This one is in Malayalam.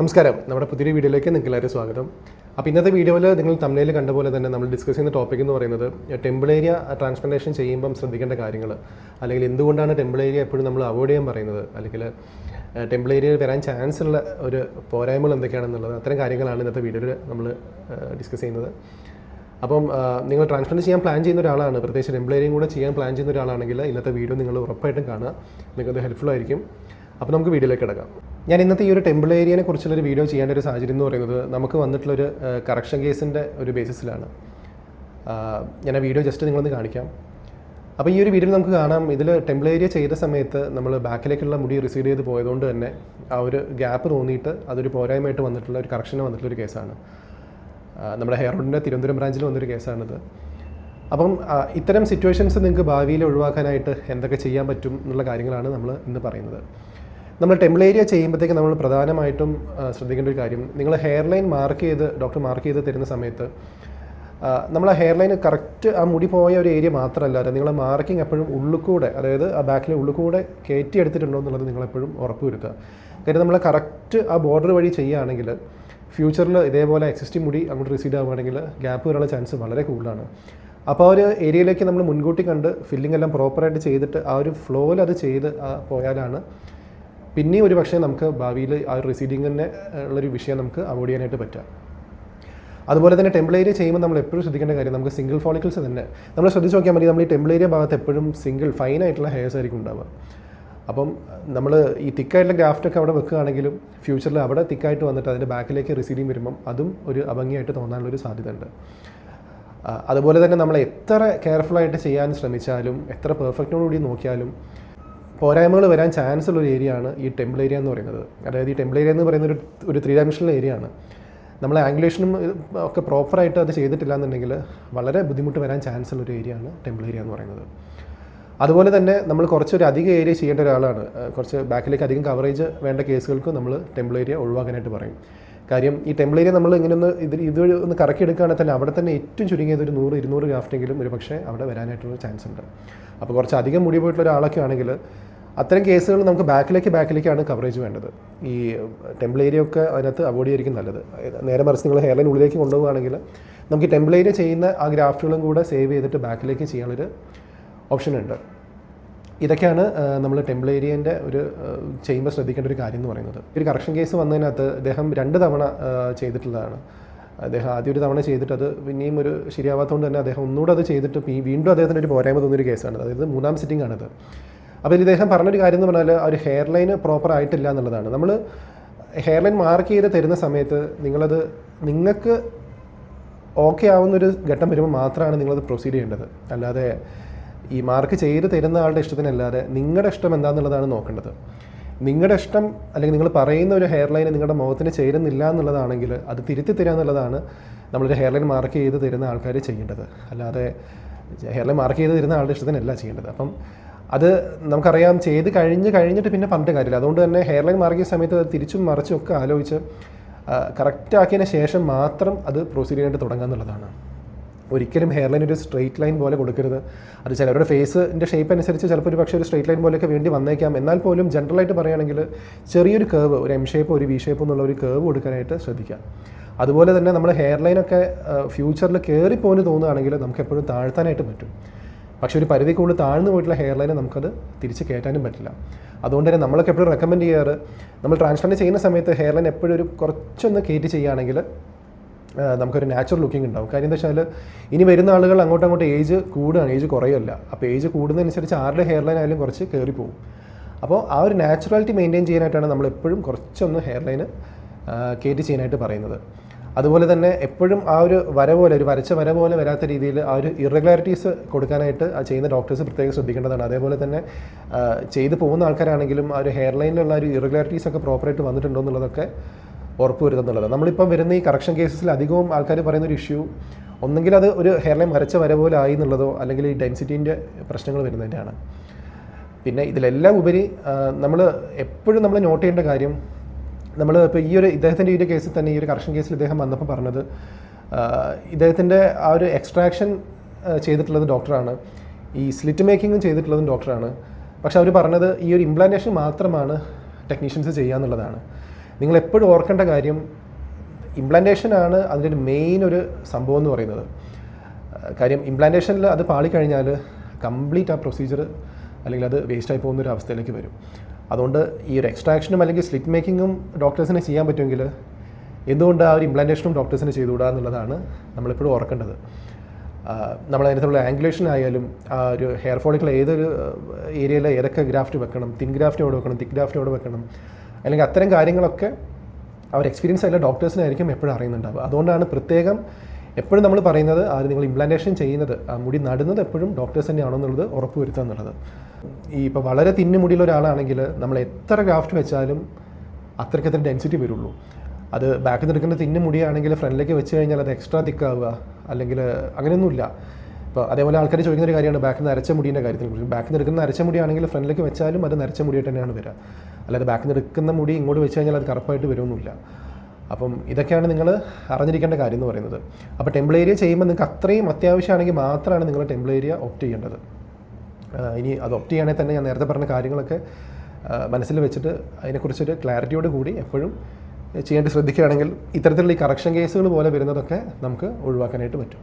നമസ്കാരം. നമ്മുടെ പുതിയൊരു വീഡിയോയിലേക്ക് നിങ്ങൾക്ക് എല്ലാവരും സ്വാഗതം. അപ്പോൾ ഇന്നത്തെ വീഡിയോയിൽ നിങ്ങൾ തമിഴിൽ കണ്ട പോലെ തന്നെ നമ്മൾ ഡിസ്കസ് ചെയ്യുന്ന ടോപ്പിക് എന്ന് പറയുന്നത് ടെമ്പിൾ ഏരിയ ട്രാൻസ്പ്ലാന്റേഷൻ ചെയ്യുമ്പം ശ്രദ്ധിക്കേണ്ട കാര്യങ്ങൾ അല്ലെങ്കിൽ എന്തുകൊണ്ടാണ് ടെമ്പിൾ ഏരിയ എപ്പോഴും നമ്മൾ അവോയ്ഡ് ചെയ്യാൻ പറയുന്നത്? അല്ലെങ്കിൽ ടെമ്പിൾ ഏരിയയിൽ വരാൻ ചാൻസ് ഉള്ള ഒരു പോരായ്മകൾ എന്തൊക്കെയാണെന്നുള്ളത്. അത്തരം കാര്യങ്ങളാണ് ഇന്നത്തെ വീഡിയോയിൽ നമ്മൾ ഡിസ്കസ് ചെയ്യുന്നത്. അപ്പം നിങ്ങൾ ട്രാൻസ്പ്ലാന്റ് ചെയ്യാൻ പ്ലാൻ ചെയ്യുന്ന ഒരാളാണ് പ്രത്യേകിച്ച് ടെമ്പിൾ ഏരിയയും കൂടെ ചെയ്യാൻ പ്ലാൻ ചെയ്യുന്ന ഒരാളാണെങ്കിൽ ഇന്നത്തെ വീഡിയോ നിങ്ങൾ ഉറപ്പായിട്ടും കാണുക. നിങ്ങൾക്കത് ഹെൽപ്ഫുൾ ആയിരിക്കും. അപ്പോൾ നമുക്ക് വീഡിയോയിലേക്ക് കിടക്കാം. ഞാൻ ഇന്നത്തെ ഈ ഒരു ടെമ്പിൾ ഏരിയനെ കുറിച്ചുള്ളൊരു വീഡിയോ ചെയ്യേണ്ട ഒരു സാഹചര്യം എന്ന് പറയുന്നത് നമുക്ക് വന്നിട്ടുള്ള ഒരു കറക്ഷൻ കേസിന്റെ ഒരു ബേസിസിലാണ് ഞാൻ ആ വീഡിയോ ജസ്റ്റ് നിങ്ങളൊന്ന് കാണിക്കാം. അപ്പോൾ ഈ ഒരു വീഡിയോയിൽ നമുക്ക് കാണാം ഇതിൽ ടെമ്പിൾ ഏരിയ ചെയ്ത സമയത്ത് നമ്മൾ ബാക്കിലേക്കുള്ള മുടി റിസീവ് ചെയ്ത് പോയതുകൊണ്ട് തന്നെ ആ ഒരു ഗ്യാപ്പ് തോന്നിയിട്ട് അതൊരു പോരായ്മയായിട്ട് വന്നിട്ടുള്ള ഒരു കറക്ഷന് വന്നിട്ടുള്ള ഒരു കേസാണ് നമ്മുടെ ഹെയർ റോഡിന്റെ തിരുവനന്തപുരം ബ്രാഞ്ചിൽ വന്നൊരു കേസാണിത് അപ്പം ഇത്തരം സിറ്റുവേഷൻസ് നിങ്ങൾക്ക് ഭാവിയിൽ ഒഴിവാക്കാനായിട്ട് എന്തൊക്കെ ചെയ്യാൻ പറ്റും എന്നുള്ള കാര്യങ്ങളാണ് നമ്മൾ ഇന്ന് പറയുന്നത്. നമ്മൾ ടെംപ്ലേരിയ ചെയ്യുമ്പോഴത്തേക്ക് നമ്മൾ പ്രധാനമായിട്ടും ശ്രദ്ധിക്കേണ്ട ഒരു കാര്യം നിങ്ങൾ ഹെയർലൈൻ മാർക്ക് ചെയ്ത് ഡോക്ടർ മാർക്ക് ചെയ്ത് തരുന്ന സമയത്ത് നമ്മൾ ആ ഹെയർ ലൈൻ കറക്റ്റ് ആ മുടി പോയ ഒരു ഏരിയ മാത്രമല്ലാതെ നിങ്ങൾ മാർക്കിംഗ് എപ്പോഴും ഉള്ളിക്കൂടെ അതായത് ആ ബാക്കിലെ ഉള്ളിക്കൂടെ കയറ്റി എടുത്തിട്ടുണ്ടോ എന്നുള്ളത് നിങ്ങളെപ്പോഴും ഉറപ്പ് വരുത്തുക കാര്യം നമ്മൾ കറക്റ്റ് ആ ബോർഡർ വഴി ചെയ്യുകയാണെങ്കിൽ ഫ്യൂച്ചറിൽ ഇതേപോലെ എക്സിസ്റ്റിംഗ് മുടി അങ്ങോട്ട് റിസീഡ് ആവുകയാണെങ്കിൽ ഗ്യാപ്പ് വരാനുള്ള ചാൻസ് വളരെ കൂടുതലാണ്. അപ്പോൾ ആ ഒരു ഏരിയയിലേക്ക് നമ്മൾ മുൻകൂട്ടി കണ്ട് ഫില്ലിംഗ് എല്ലാം പ്രോപ്പറായിട്ട് ചെയ്തിട്ട് ആ ഒരു ഫ്ലോയിൽ അത് ചെയ്ത് പോയാലാണ് പിന്നെയും ഒരു പക്ഷേ നമുക്ക് ഭാവിയിൽ ആ ഒരു റിസീഡിങ്ങിന് ഉള്ളൊരു വിഷയം നമുക്ക് അവോയ്ഡ് ചെയ്യാനായിട്ട് പറ്റുക. അതുപോലെ തന്നെ ടെമ്പിൾ ഏരിയ ചെയ്യുമ്പോൾ നമ്മൾ എപ്പോഴും ശ്രദ്ധിക്കേണ്ട കാര്യം നമുക്ക് സിംഗിൾ ഫോളിക്കിൾസ് തന്നെ. നമ്മൾ ശ്രദ്ധിച്ച് നോക്കിയാൽ മതി നമ്മൾ ഈ ടെമ്പിൾ ഏരിയ ഭാഗത്ത് എപ്പോഴും സിംഗിൾ ഫൈൻ ആയിട്ടുള്ള ഹെയർസ് ആയിരിക്കും ഉണ്ടാവുക. അപ്പം നമ്മൾ ഈ തിക്കായിട്ടുള്ള ഗ്രാഫ്റ്റ് ഒക്കെ അവിടെ വെക്കുകയാണെങ്കിലും ഫ്യൂച്ചറിൽ അവിടെ തിക്കായിട്ട് വന്നിട്ട് അതിന്റെ ബാക്കിലേക്ക് റിസീഡിങ് വരുമ്പം അതും ഒരു അഭംഗിയായിട്ട് തോന്നാനുള്ളൊരു സാധ്യതയുണ്ട്. അതുപോലെ തന്നെ നമ്മൾ എത്ര കെയർഫുള്ളായിട്ട് ചെയ്യാൻ ശ്രമിച്ചാലും എത്ര പെർഫെക്റ്റോടുകൂടി നോക്കിയാലും പോരായ്മകൾ വരാൻ ചാൻസ് ഉള്ള ഒരു ഏരിയ ആണ് ഈ ടെമ്പിൾ ഏരിയ എന്ന് പറയുന്നത്. അതായത് ഈ ടെമ്പിൾ ഏരിയ എന്ന് പറയുന്ന ഒരു ഒരു ത്രീ ഡയമെൻഷണൽ ഏരിയ ആണ് നമ്മൾ ആംഗുലേഷനും ഒക്കെ പ്രോപ്പറായിട്ട് അത് ചെയ്തിട്ടില്ല എന്നുണ്ടെങ്കിൽ വളരെ ബുദ്ധിമുട്ട് വരാൻ ചാൻസ് ഉള്ള ഒരു ഏരിയ ആണ് ടെമ്പിൾ ഏരിയ എന്ന് പറയുന്നത്. അതുപോലെ തന്നെ നമ്മൾ കുറച്ചൊരു അധിക ഏരിയ ചെയ്യേണ്ട ഒരാളാണ്. കുറച്ച് ബാക്കിലേക്ക് അധികം കവറേജ് വേണ്ട കേസുകൾക്കും നമ്മൾ ടെമ്പിൾ ഏരിയ ഒഴിവാക്കാനായിട്ട് പറയും. കാര്യം ഈ ഏരിയ നമ്മൾ ഇങ്ങനെ ഒന്ന് ഇത് ഇതുവഴി ഒന്ന് കറക്കി എടുക്കുകയാണെങ്കിൽ തന്നെ അവിടെ തന്നെ ഏറ്റവും ചുരുങ്ങിയത് ഒരു നൂറ് ഇരുന്നൂറ് ഗ്രാഫ്റ്റെങ്കിലും ഒരു പക്ഷേ അവിടെ വരാനായിട്ടുള്ള ചാൻസ് ഉണ്ട്. അപ്പോൾ കുറച്ച് അധികം മുടി പോയിട്ടുള്ള ഒരാളൊക്കെ ആണെങ്കിൽ അത്തരം കേസുകൾ നമുക്ക് ബാക്കിലേക്ക് ബാക്കിലേക്കാണ് കവറേജ് വേണ്ടത്. ഈ ടെമ്പിൾ ഏരിയ ഒക്കെ അതിനകത്ത് അവോയ്ഡ് ചെയ്യായിരിക്കും നല്ലത്. നേരെ മറിച്ച് നിങ്ങൾ ഹെയർലൈൻ ഉള്ളിലേക്ക് കൊണ്ടുപോകുകയാണെങ്കിൽ നമുക്ക് ടെമ്പിൾ ഏരിയ ചെയ്യുന്ന ആ ഗ്രാഫ്റ്റുകളും കൂടെ സേവ് ചെയ്തിട്ട് ബാക്കിലേക്ക് ചെയ്യാനുള്ളൊരു ഓപ്ഷൻ ഉണ്ട്. ഇതൊക്കെയാണ് നമ്മൾ ടെമ്പിൾ ഏരിയന്റെ ഒരു ചെയ്യുമ്പോൾ ശ്രദ്ധിക്കേണ്ട ഒരു കാര്യം എന്ന് പറയുന്നത്. ഒരു കറക്ഷൻ കേസ് വന്നതിനകത്ത് അദ്ദേഹം രണ്ട് തവണ ചെയ്തിട്ടുള്ളതാണ്. അദ്ദേഹം ആദ്യം ഒരു തവണ ചെയ്തിട്ട് അത് പിന്നെയും ഒരു ശരിയാവാത്തതുകൊണ്ട് തന്നെ അദ്ദേഹം ഒന്നുകൂടെ അത് ചെയ്തിട്ട് വീണ്ടും അദ്ദേഹത്തിന് ഒരു പോരായ്മ തോന്നിയൊരു കേസാണ് അതായത് മൂന്നാം സിറ്റിംഗ് ആണത് അപ്പോൾ ഇദ്ദേഹം പറഞ്ഞൊരു കാര്യം എന്ന് പറഞ്ഞാൽ ആ ഒരു ഹെയർ ലൈന് പ്രോപ്പർ ആയിട്ടില്ല എന്നുള്ളതാണ്. നമ്മൾ ഹെയർ ലൈൻ മാർക്ക് ചെയ്ത് തരുന്ന സമയത്ത് നിങ്ങളത് നിങ്ങൾക്ക് ഓക്കെ ആവുന്നൊരു ഘട്ടം വരുമ്പോൾ മാത്രമാണ് നിങ്ങളത് പ്രൊസീഡ് ചെയ്യേണ്ടത്. അല്ലാതെ ഈ മാർക്ക് ചെയ്ത് തരുന്ന ആളുടെ ഇഷ്ടത്തിനല്ലാതെ നിങ്ങളുടെ ഇഷ്ടം എന്താണെന്നുള്ളതാണ് നോക്കേണ്ടത്. നിങ്ങളുടെ ഇഷ്ടം അല്ലെങ്കിൽ നിങ്ങൾ പറയുന്ന ഒരു ഹെയർ ലൈൻ നിങ്ങളുടെ മുഖത്തിന് ചേരുന്നില്ല എന്നുള്ളതാണെങ്കിൽ അത് തിരുത്തി തരിക എന്നുള്ളതാണ് നമ്മളൊരു ഹെയർ ലൈൻ മാർക്ക് ചെയ്ത് തരുന്ന ആൾക്കാർ ചെയ്യേണ്ടത്. അല്ലാതെ ഹെയർ ലൈൻ മാർക്ക് ചെയ്ത് തരുന്ന ആളുടെ ഇഷ്ടത്തിനല്ല ചെയ്യേണ്ടത്. അപ്പം അത് നമുക്കറിയാം ചെയ്ത് കഴിഞ്ഞ് കഴിഞ്ഞിട്ട് പിന്നെ പറഞ്ഞിട്ട് കാര്യമില്ല. അതുകൊണ്ട് തന്നെ ഹെയർ ലൈൻ മാർക്ക് ചെയ്യുന്ന സമയത്ത് തിരിച്ചും മറിച്ചും ഒക്കെ ആലോചിച്ച് കറക്റ്റാക്കിയതിന് ശേഷം മാത്രം അത് പ്രൊസീഡ് ചെയ്യേണ്ടി തുടങ്ങുക എന്നുള്ളതാണ്. ഒരിക്കലും ഹെയർ ലൈൻ ഒരു സ്ട്രെയിറ്റ് ലൈൻ പോലെ കൊടുക്കരുത്. അത് ചിലവരുടെ ഫേസിന്റെ ഷേപ്പ് അനുസരിച്ച് ചിലപ്പോൾ ഒരു പക്ഷേ ഒരു സ്ട്രെയിറ്റ് ലൈൻ പോലെയൊക്കെ വേണ്ടി വന്നേക്കാം. എന്നാൽ പോലും ജനറലായിട്ട് പറയുകയാണെങ്കിൽ ചെറിയൊരു കേവ് ഒരു എം ഷേപ്പ് ഒരു വി ഷേപ്പ് എന്നുള്ള ഒരു കേവ് കൊടുക്കാനായിട്ട് ശ്രദ്ധിക്കാം. അതുപോലെ തന്നെ നമ്മൾ ഹെയർ ലൈനൊക്കെ ഫ്യൂച്ചറിൽ കയറിപ്പോന്ന് തോന്നുകയാണെങ്കിൽ നമുക്ക് എപ്പോഴും താഴ്ത്താനായിട്ട് പറ്റും. പക്ഷേ ഒരു പരിധി കൂടുതൽ താഴ്ന്നു പോയിട്ടുള്ള ഹെയർ ലൈനെ നമുക്കത് തിരിച്ച് കയറ്റാനും പറ്റില്ല. അതുകൊണ്ട് തന്നെ നമ്മളൊക്കെ എപ്പോഴും റെക്കമെൻഡ് ചെയ്യാറ് നമ്മൾ ട്രാൻസ്പ്ലാന്റ് ചെയ്യുന്ന സമയത്ത് ഹെയർ ലൈൻ എപ്പോഴും ഒരു കുറച്ചൊന്ന് കയറ്റി ചെയ്യുകയാണെങ്കിൽ നമുക്കൊരു നാച്ചുറൽ ലുക്കിംഗ് ഉണ്ടാവും. കാര്യം എന്താ വെച്ചാൽ ഇനി വരുന്ന ആളുകൾ അങ്ങോട്ടും അങ്ങോട്ട് ഏജ് കൂടുകയാണ്. ഏജ് കുറയല്ല അപ്പോൾ ഏജ് കൂടുന്നതനുസരിച്ച് ആരുടെ ഹെയർ ലൈൻ ആയാലും കുറച്ച് കയറി പോകും. അപ്പോൾ ആ ഒരു നാച്ചുറാലിറ്റി മെയിന്റെയിൻ ചെയ്യാനായിട്ടാണ് നമ്മൾ എപ്പോഴും കുറച്ചൊന്ന് ഹെയർ ലൈന് കയറ്റി ചെയ്യാനായിട്ട് പറയുന്നത്. അതുപോലെ തന്നെ എപ്പോഴും ആ ഒരു വര പോലെ ഒരു വരച്ച വര പോലെ വരാത്ത രീതിയിൽ ആ ഒരു ഇറഗുലാരിറ്റീസ് കൊടുക്കാനായിട്ട് ആ ചെയ്യുന്ന ഡോക്ടേഴ്സ് പ്രത്യേകം ശ്രദ്ധിക്കേണ്ടതാണ്. അതേപോലെ തന്നെ ചെയ്തു പോകുന്ന ആൾക്കാരാണെങ്കിലും ആ ഒരു ഹെയർ ലൈനിലുള്ള ഒരു ഇറഗുലാരിറ്റീസ് ഒക്കെ പ്രോപ്പറായിട്ട് വന്നിട്ടുണ്ടോ എന്നുള്ളതൊക്കെ ഉറപ്പ് വരുത്തുന്നുള്ളത് നമ്മളിപ്പം വരുന്ന ഈ കറക്ഷൻ കേസസിൽ അധികവും ആൾക്കാർ പറയുന്ന ഒരു ഇഷ്യൂ ഒന്നെങ്കിൽ അത് ഒരു ഹെയർലൈൻ വരച്ച വര പോലെ ആയി എന്നുള്ളതോ അല്ലെങ്കിൽ ഈ ഡെൻസിറ്റീന്റെ പ്രശ്നങ്ങൾ വരുന്നതിന്റെയാണ്. പിന്നെ ഇതിലെല്ലാം ഉപരി നമ്മൾ എപ്പോഴും നമ്മൾ നോട്ട് ചെയ്യേണ്ട കാര്യം നമ്മൾ ഇപ്പോൾ ഈ ഒരു ഇദ്ദേഹത്തിന്റെ ഈ ഒരു കേസിൽ തന്നെ ഈ ഒരു കറക്ഷൻ കേസിൽ ഇദ്ദേഹം വന്നപ്പോൾ പറഞ്ഞത് ഇദ്ദേഹത്തിന്റെ ആ ഒരു എക്സ്ട്രാക്ഷൻ ചെയ്തിട്ടുള്ളത് ഡോക്ടറാണ് ഈ സ്ലിറ്റ് മേക്കിങ്ങും ചെയ്തിട്ടുള്ളതും ഡോക്ടറാണ് പക്ഷെ അവർ പറഞ്ഞത് ഈ ഒരു ഇംപ്ലാന്റേഷൻ മാത്രമാണ് ടെക്നീഷ്യൻസ് ചെയ്യുക എന്നുള്ളതാണ് നിങ്ങൾ എപ്പോഴും ഓർക്കേണ്ട കാര്യം ഇംപ്ലാന്റേഷനാണ് അതിന്റെ ഒരു മെയിൻ ഒരു സംഭവം എന്ന് പറയുന്നത്. കാര്യം ഇംപ്ലാന്റേഷനിൽ അത് പാളിക്കഴിഞ്ഞാൽ കംപ്ലീറ്റ് ആ പ്രൊസീജിയർ അല്ലെങ്കിൽ അത് വേസ്റ്റായി പോകുന്ന ഒരു അവസ്ഥയിലേക്ക് വരും. അതുകൊണ്ട് ഈ ഒരു എക്സ്ട്രാക്ഷനും അല്ലെങ്കിൽ സ്ലിറ്റ് മേക്കിങ്ങും ഡോക്ടേഴ്സിനെ ചെയ്യാൻ പറ്റുമെങ്കിൽ എന്തുകൊണ്ട് ആ ഒരു ഇംപ്ലാന്റേഷനും ഡോക്ടേഴ്സിന് ചെയ്തുകൂടാ എന്നുള്ളതാണ് നമ്മളിപ്പോഴും ഓർക്കേണ്ടത്. നമ്മൾ അതിനകത്തുള്ള ആംഗുലേഷൻ ആയാലും ആ ഒരു ഹെയർ ഫോളിക്കൽ ഏതൊരു ഏരിയയിൽ ഏതൊക്കെ ഗ്രാഫ്റ്റ് വെക്കണം തിൻ ഗ്രാഫ്റ്റ് എവിടെ വെക്കണം തിക്ക് ഗ്രാഫ്റ്റ് എവിടെ വെക്കണം അല്ലെങ്കിൽ അത്തരം കാര്യങ്ങളൊക്കെ അവർ എക്സ്പീരിയൻസ് ആയിട്ടുള്ള ഡോക്ടേഴ്സിനായിരിക്കും എപ്പോഴും അറിയുന്നുണ്ടാവുക. അതുകൊണ്ടാണ് പ്രത്യേകം എപ്പോഴും നമ്മൾ പറയുന്നത് അത് നിങ്ങൾ ഇംപ്ലാന്റേഷൻ ചെയ്യുന്നത് ആ മുടി നടുന്നത് എപ്പോഴും ഡോക്ടേഴ്സ് തന്നെയാണോ എന്നുള്ളത് ഉറപ്പ് വരുത്തുക എന്നുള്ളത്. ഈ ഇപ്പോൾ വളരെ തിന്നു മുടിയുള്ള ഒരാളാണെങ്കിൽ നമ്മൾ എത്ര ഗ്രാഫ്റ്റ് വെച്ചാലും അത്രയ്ക്കത്ര ഡെൻസിറ്റി വരുള്ളൂ. അത് ബാക്കിൽ നിന്ന് എടുക്കുന്ന തിന്നു മുടിയാണെങ്കിൽ ഫ്രണ്ടിലേക്ക് വെച്ച് കഴിഞ്ഞാൽ അത് എക്സ്ട്രാ തിക്കാവുക അല്ലെങ്കിൽ അങ്ങനെയൊന്നുമില്ല. ഇപ്പോൾ അതേപോലെ ആൾക്കാർ ചോദിക്കുന്ന ഒരു കാര്യമാണ് ബാക്കിൽ നിന്ന് അരച്ച മുടീന്റെ കാര്യത്തിൽ. കുറിച്ച് ബാക്കിൽ നിന്ന് എടുക്കുന്ന അരച്ച മുടിയാണെങ്കിൽ ഫ്രണ്ടിലേക്ക് വെച്ചാലും അത് നരച്ച മുടിയായിട്ട് തന്നെയാണ് വരിക. അല്ലാതെ ബാക്കിൽ നിന്ന് എടുക്കുന്ന മുടി ഇങ്ങോട്ട് വെച്ച് കഴിഞ്ഞാൽ അത് കറുപ്പായിട്ട് വരുമൊന്നുമില്ല അപ്പം ഇതൊക്കെയാണ് നിങ്ങൾ അറിഞ്ഞിരിക്കേണ്ട കാര്യം എന്ന് പറയുന്നത്. അപ്പോൾ ടെമ്പിൾ ഏരിയ ചെയ്യുമ്പോൾ നിങ്ങൾക്ക് അത്രയും അത്യാവശ്യമാണെങ്കിൽ മാത്രമാണ് നിങ്ങൾ ടെമ്പിൾ ഏരിയ ഓപ്റ്റ് ചെയ്യേണ്ടത്. ഇനി അത് ഒപ്റ്റ് ചെയ്യുകയാണെങ്കിൽ തന്നെ ഞാൻ നേരത്തെ പറഞ്ഞ കാര്യങ്ങളൊക്കെ മനസ്സിൽ വെച്ചിട്ട് അതിനെക്കുറിച്ചൊരു ക്ലാരിറ്റിയോട് കൂടി എപ്പോഴും ചെയ്യേണ്ടി ശ്രദ്ധിക്കുകയാണെങ്കിൽ ഇത്തരത്തിലുള്ള ഈ കറക്ഷൻ കേസുകൾ പോലെ വരുന്നതൊക്കെ നമുക്ക് ഒഴിവാക്കാനായിട്ട് പറ്റും.